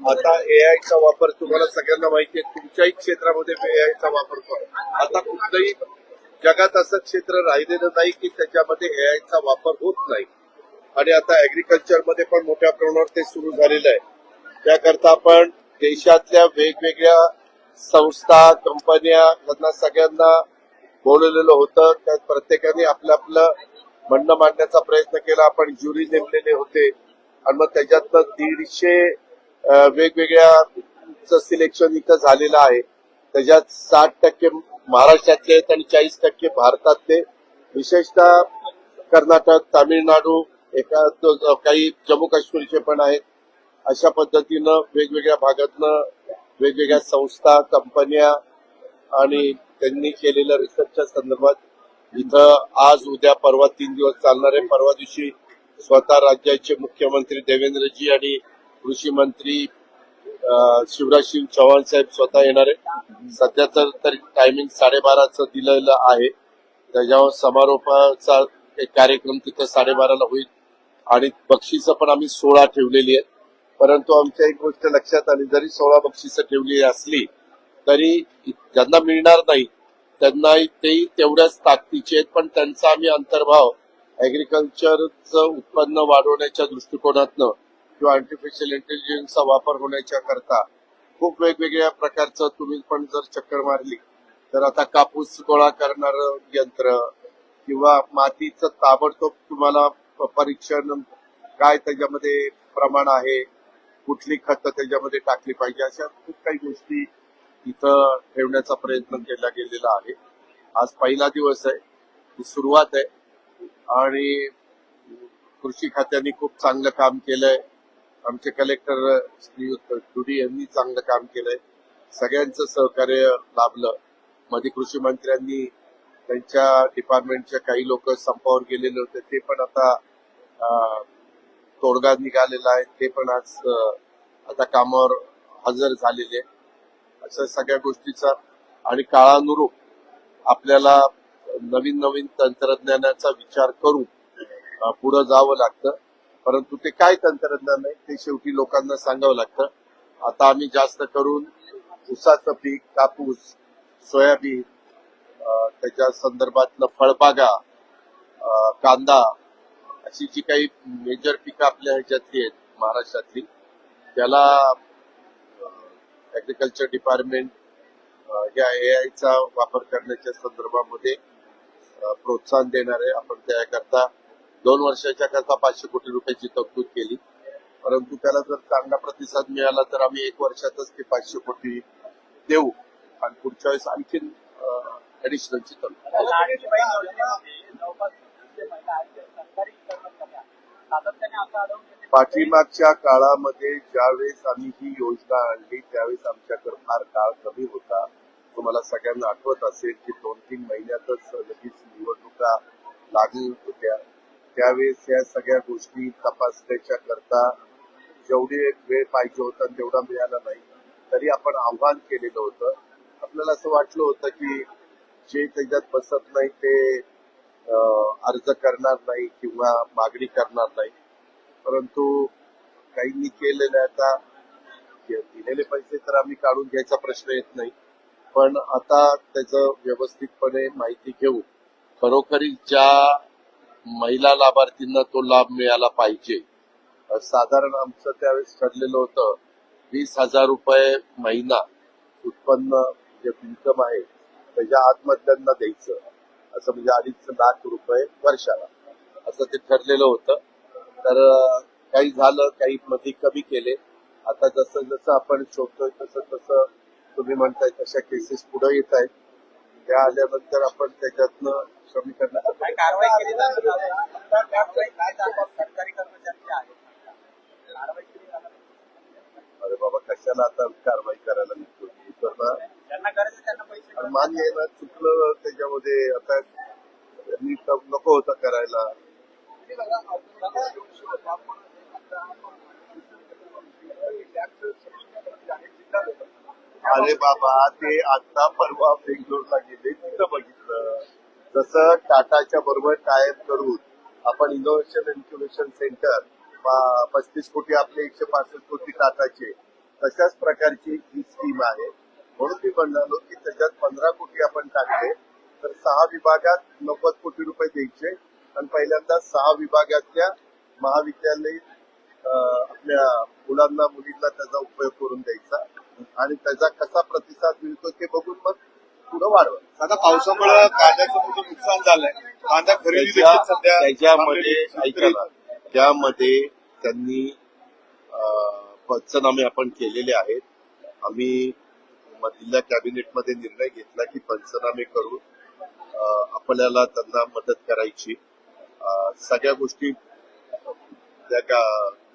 आता एआयचा वापर तुम्हाला सगळ्यांना माहिती आहे. तुमच्याही क्षेत्रामध्ये एआयचा वापर करतो. आता कुठलंही जगात असं क्षेत्र राहिलेलं नाही की त्याच्यामध्ये एआयचा वापर होत नाही. आणि आता ऍग्रिकल्चरमध्ये पण मोठ्या प्रमाणावर ते सुरू झालेलं आहे. त्याकरता आपण देशातल्या वेगवेगळ्या संस्था कंपन्या त्यांना सगळ्यांना बोलवलेलं होतं. त्यात प्रत्येकाने आपलं आपलं म्हणणं मांडण्याचा प्रयत्न केला. आपण ज्युरी नेमलेले होते. आणि मग त्याच्यातनं दीडशे वेगवेगळ्या सिलेक्शन इथं झालेलं आहे. त्याच्यात साठ टक्के महाराष्ट्रातले आहेत आणि चाळीस टक्के भारतातले. विशेषतः कर्नाटक तामिळनाडू एका काही जम्मू काश्मीरचे पण आहेत. अशा पद्धतीनं वेगवेगळ्या भागातनं वेगवेगळ्या संस्था कंपन्या आणि त्यांनी केलेल्या रिसर्चच्या संदर्भात इथं आज उद्या परवा तीन दिवस चालणार आहे परवा दिवशी स्वतः राज्याचे मुख्यमंत्री देवेंद्रजी आणि कृषी मंत्री शिवराज सिंग चौहान साहेब स्वतः येणार आहे सध्या तर तरी टायमिंग साडेबाराचं दिलेलं आहे. त्याच्यावर समारोपाचा एक कार्यक्रम तिथं साडेबाराला होईल. आणि बक्षिसं पण आम्ही सोळा ठेवलेली आहेत. परंतु आमच्या एक गोष्ट लक्षात आली जरी सोळा बक्षिसं ठेवली असली तरी ज्यांना मिळणार नाही त्यांना तेही तेवढ्याच ताकदीचे आहेत. पण त्यांचा आम्ही अंतर्भाव अॅग्रिकल्चरचं उत्पन्न वाढवण्याच्या दृष्टिकोनातनं किंवा आर्टिफिशियल इंटेलिजन्सचा वापर होण्याच्या करता खूप वेगवेगळ्या प्रकारचं तुम्ही पण जर चक्कर मारली तर आता कापूस गोळा करणार यंत्र किंवा मातीचं ताबडतोब तुम्हाला परीक्षण काय त्याच्यामध्ये प्रमाण आहे कुठली खतं त्याच्यामध्ये टाकली पाहिजे अशा खूप काही गोष्टी इथं ठेवण्याचा प्रयत्न केला गेलेला आहे. आज पहिला दिवस आहे ही सुरुवात आहे आणि कृषी खात्याने खूप चांगलं काम केलंय. आमचे कलेक्टर श्री डुडी यांनी चांगलं काम केलंय. सगळ्यांचं सहकार्य लाभलं. मध्ये कृषी मंत्र्यांनी त्यांच्या डिपार्टमेंटच्या काही लोक संपावर गेलेले होते. ते पण आता तोडगा निघालेला आहे. ते पण आज आता कामावर हजर झालेले अशा सगळ्या गोष्टीचा आणि काळानुरूप आपल्याला नवीन नवीन तंत्रज्ञानाचा विचार करून पुढे जावं लागतं. परंतु ते काय तंत्रज्ञान आहे ते शेवटी लोकांना सांगावं लागतं. आता आम्ही जास्त करून ऊसाचं पीक कापूस सोयाबीन त्याच्या संदर्भातलं फळबागा कांदा अशी जी काही मेजर पिकं आपल्या ह्याच्यातली आहेत महाराष्ट्रातली त्याला ऍग्रिकल्चर डिपार्टमेंट या ए आयचा वापर करण्याच्या संदर्भामध्ये प्रोत्साहन देणार आहे आपण त्याकरता दोन वर्षाच्या करता पाचशे कोटी रुपयाची तरतूद केली. परंतु त्याला जर चांगला प्रतिसाद मिळाला तर आम्ही एक वर्षातच ते पाचशे कोटी देऊ. आणि पुढच्या वेळेस आणखीन ऍडिशनलची तरतूद पाठीमागच्या काळामध्ये ज्यावेळेस आम्ही ही योजना आणली त्यावेळेस आमच्याकडे फार काळ कमी होता. तुम्हाला सगळ्यांना आठवत असेल की दोन तीन महिन्यातच लगेच निवडणुका लागू होत्या. त्यावेळेस या सगळ्या गोष्टी तपासण्याच्या करता जेवढी एक वेळ पाहिजे होता तेवढा मिळाला नाही तरी आपण आव्हान केलेलं होतं. आपल्याला असं वाटलं होतं की जे त्याच्यात बसत नाही ते अर्ज करणार नाही किंवा मागणी करणार नाही. परंतु काहींनी केलेलं आता दिलेले पैसे तर आम्ही काढून घ्यायचा प्रश्न येत नाही. पण आता त्याचं व्यवस्थितपणे माहिती घेऊन खरोखरी ज्या महिला लाभार्थींना तो लाभ मिळाला पाहिजे. साधारण आमचं त्यावेळेस ठरलेलं होतं वीस हजार रुपये महिना उत्पन्न जे इन्कम आहे त्याच्या आत्महत्यांना द्यायचं. असं म्हणजे अडीच लाख रुपये वर्षाला. असं ते ठरलेलं होतं. तर काही झालं काही मध्ये कमी केले. आता जसं जसं आपण शोधतोय तसं तसं तुम्ही म्हणताय तशा केसेस पुढे येत आहेत. त्या आल्यानंतर आपण त्याच्यातनं कमी काय कारवाई केली झालं? सरकारी कर्मचारी. अरे बाबा कशाला आता कारवाई करायला निघतो त्यांना पैसे आणि मान्य आहे ना चुकलं त्याच्यामध्ये आता मी नको होतं करायला अरे बाबा ते आता परवा बेंगलोरला गेले तिथं बघितलं. जसं टाटाच्या बरोबर टायप करून आपण इनोव्हेशन इन्क्युबेशन सेंटर पस्तीस कोटी आपले एकशे पासष्ट कोटी टाटाचे तशाच प्रकारची ही स्कीम आहे. म्हणून मी म्हणालो की त्याच्यात पंधरा कोटी आपण टाकले तर सहा विभागात नव्वद कोटी रुपये द्यायचे. आणि पहिल्यांदा सहा विभागातल्या महाविद्यालयीन आपल्या मुलांना मुलींना त्याचा उपयोग करून द्यायचा. आणि त्याचा कसा प्रतिसाद मिळतो ते बघून मग पुढे वाढवायचं आता पावसामुळे कांद्याचं मोठं नुकसान झालंय. कांदा खरेदी देखील सध्या त्याच्यामध्ये त्यामध्ये त्यांनी पंचनामे आपण केलेले आहेत. आम्ही जिल्हा कॅबिनेटमध्ये निर्णय घेतला की पंचनामे करून आपल्याला त्यांना मदत करायची. सगळ्या गोष्टी त्या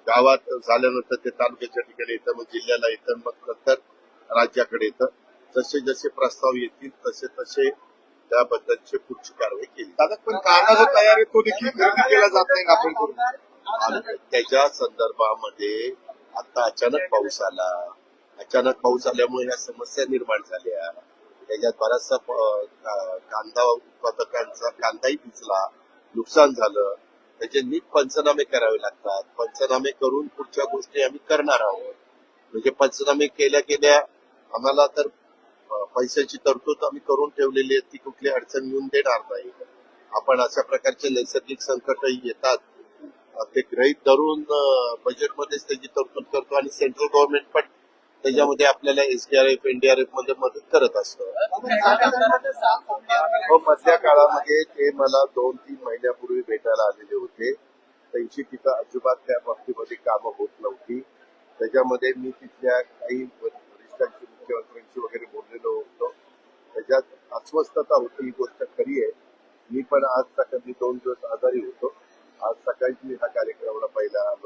गावात झाल्यानंतर ते तालुक्याच्या ठिकाणी येतं मग जिल्ह्याला येतं मग नंतर राज्याकडे येतं. जसे जसे प्रस्ताव येतील तसे तसे त्याबद्दलची पुढची कारवाई केली दादा पण कांदा जो तयार आहे तो देखील खरेदी केला जात नाही आपण करून. त्याच्या संदर्भामध्ये आता अचानक पाऊस आला. अचानक पाऊस आल्यामुळे ह्या समस्या निर्माण झाल्या. त्याच्यात बराचसा कांदा उत्पादकांचा कांदाही भिजला नुकसान झालं. त्याचे नीट पंचनामे करावे लागतात. पंचनामे करून पुढच्या गोष्टी आम्ही करणार आहोत. म्हणजे पंचनामे केल्या केल्या आम्हाला तर पैशाची तरतूद आम्ही करून ठेवलेली आहे. ती कुठली अडचण येऊन देणार नाही. आपण अशा प्रकारचे नैसर्गिक संकटही येतात. ते गृहीत धरून बजेटमध्येच त्याची तरतूद करतो आणि सेंट्रल गव्हर्नमेंट पण त्याच्यामध्ये आपल्याला एसडीआरएफ एनडीआरएफमध्ये मदत करत असतो. हो, मधल्या काळामध्ये ते मला दोन तीन महिन्यापूर्वी भेटायला आलेले होते. त्यांची तिथं अजिबात त्या बाबतीमध्ये कामं होत नव्हती. त्याच्यामध्ये मी तिथल्या काही वरिष्ठांशी मुख्यमंत्र्यांशी वगैरे बोललेलो होतो. त्याच्यात अस्वस्थता होती ही गोष्ट खरी आहे. मी पण आज सकाळी दोन दिवस आजारी होतो. आज सकाळी मी ह्या कार्यक्रमाला पहिला